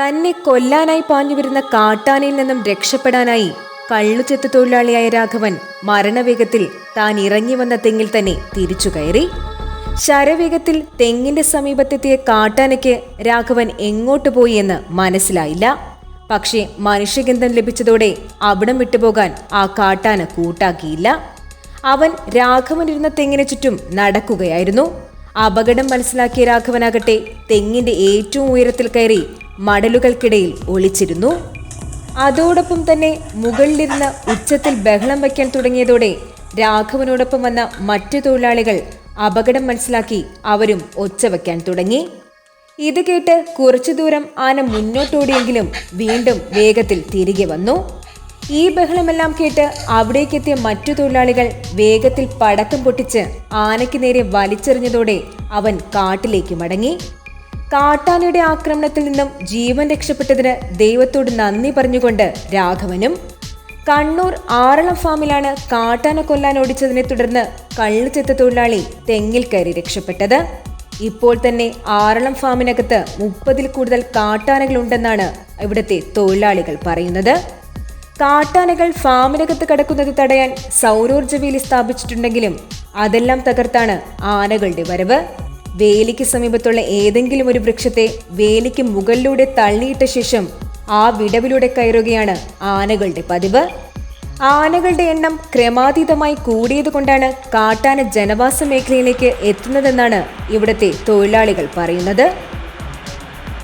തന്നെ കൊല്ലാനായി പാഞ്ഞുവരുന്ന കാട്ടാനയിൽ നിന്നും രക്ഷപ്പെടാനായി കള്ളുചെത്ത് തൊഴിലാളിയായ രാഘവൻ മരണവേഗത്തിൽ താൻ ഇറങ്ങി വന്ന തെങ്ങിൽ തന്നെ തിരിച്ചു കയറി. ശരവേഗത്തിൽ തെങ്ങിന്റെ സമീപത്തെത്തിയ കാട്ടാനയ്ക്ക് രാഘവൻ എങ്ങോട്ട് പോയി എന്ന് മനസ്സിലായില്ല. പക്ഷേ മനുഷ്യഗന്ധം ലഭിച്ചതോടെ അവിടം വിട്ടുപോകാൻ ആ കാട്ടാന കൂട്ടാക്കിയില്ല. അവൻ രാഘവൻ ഇരുന്ന തെങ്ങിന് ചുറ്റും നടക്കുകയായിരുന്നു. അപകടം മനസ്സിലാക്കിയ രാഘവനാകട്ടെ തെങ്ങിന്റെ ഏറ്റവും ഉയരത്തിൽ കയറി മടലുകൾക്കിടയിൽ ഒളിച്ചിരുന്നു. അതോടൊപ്പം തന്നെ മുകളിലിരുന്ന് ഉച്ചത്തിൽ ബഹളം വയ്ക്കാൻ തുടങ്ങിയതോടെ രാഘവനോടൊപ്പം വന്ന മറ്റു തൊഴിലാളികൾ അപകടം മനസ്സിലാക്കി അവരും ഒച്ച വയ്ക്കാൻ തുടങ്ങി. ഇത് കേട്ട് കുറച്ചു ദൂരം ആന മുന്നോട്ടോടിയെങ്കിലും വീണ്ടും വേഗത്തിൽ തിരികെ വന്നു. ഈ ബഹളമെല്ലാം കേട്ട് അവിടേക്കെത്തിയ മറ്റു തൊഴിലാളികൾ വേഗത്തിൽ പടക്കം പൊട്ടിച്ച് ആനയ്ക്ക് നേരെ വലിച്ചെറിഞ്ഞതോടെ അവൻ കാട്ടിലേക്ക് മടങ്ങി. കാട്ടാനയുടെ ആക്രമണത്തിൽ നിന്നും ജീവൻ രക്ഷപ്പെട്ടതിന് ദൈവത്തോട് നന്ദി പറഞ്ഞുകൊണ്ട് രാഘവനും കണ്ണൂർ ആറളം ഫാമിലാണ് കാട്ടാന കൊല്ലാൻ ഓടിച്ചതിനെ തുടർന്ന് കള്ളുചെത്ത തൊഴിലാളി തെങ്ങിൽ കയറി രക്ഷപ്പെട്ടത്. ഇപ്പോൾ തന്നെ ആറളം ഫാമിനകത്ത് മുപ്പതിൽ കൂടുതൽ കാട്ടാനകളുണ്ടെന്നാണ് ഇവിടുത്തെ തൊഴിലാളികൾ പറയുന്നത്. കാട്ടാനകൾ ഫാമിനകത്ത് കടക്കുന്നത് തടയാൻ സൗരോർജ വേലി സ്ഥാപിച്ചിട്ടുണ്ടെങ്കിലും അതെല്ലാം തകർത്താണ് ആനകളുടെ വരവ്. വേലിക്ക് സമീപത്തുള്ള ഏതെങ്കിലും ഒരു വൃക്ഷത്തെ വേലിക്ക് മുകളിലൂടെ തള്ളിയിട്ട ശേഷം ആ വിടവിലൂടെ കയറുകയാണ് ആനകളുടെ പതിവ്. ആനകളുടെ എണ്ണം ക്രമാതീതമായി കൂടിയതുകൊണ്ടാണ് കാട്ടാന ജനവാസ മേഖലയിലേക്ക് എത്തുന്നതെന്നാണ് ഇവിടുത്തെ തൊഴിലാളികൾ പറയുന്നത്.